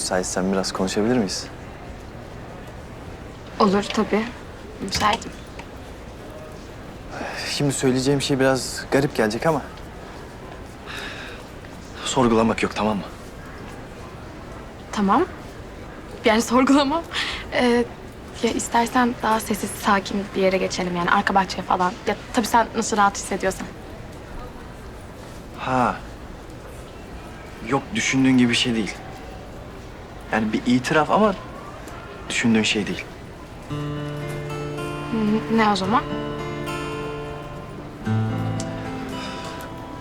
müsaitsen biraz konuşabilir miyiz? Olur tabii. Müsaitim. Şimdi söyleyeceğim şey biraz garip gelecek ama... Sorgulamak yok tamam mı? Tamam. Yani sorgulamam. Ee, ya istersen daha sessiz, sakin bir yere geçelim yani arka bahçeye falan. Ya tabii sen nasıl rahat hissediyorsan. Ha. Yok düşündüğün gibi bir şey değil. Yani bir itiraf ama düşündüğün şey değil. Ne o zaman?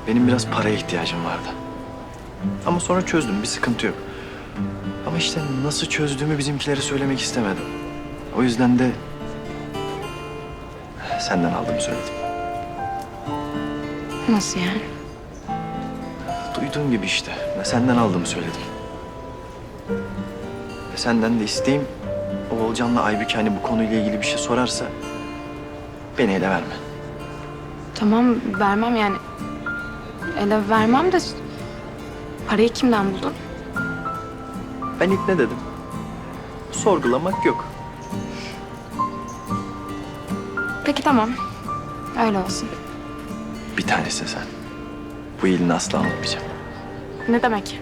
Benim biraz paraya ihtiyacım vardı. Ama sonra çözdüm, bir sıkıntı yok. Ama işte nasıl çözdüğümü bizimkilere söylemek istemedim. O yüzden de senden aldım söyledim. Nasıl yani? Duyduğun gibi işte. Senden aldığımı söyledim. Ve senden de isteğim Oğulcan'la Aybüke hani bu konuyla ilgili bir şey sorarsa beni ele verme. Tamam vermem yani. Ele vermem de parayı kimden buldun? Ben ilk ne dedim? Sorgulamak yok. Peki tamam. Öyle olsun. Bir tanesi sen. Bu iyiliğini asla unutmayacağım. Ne demek?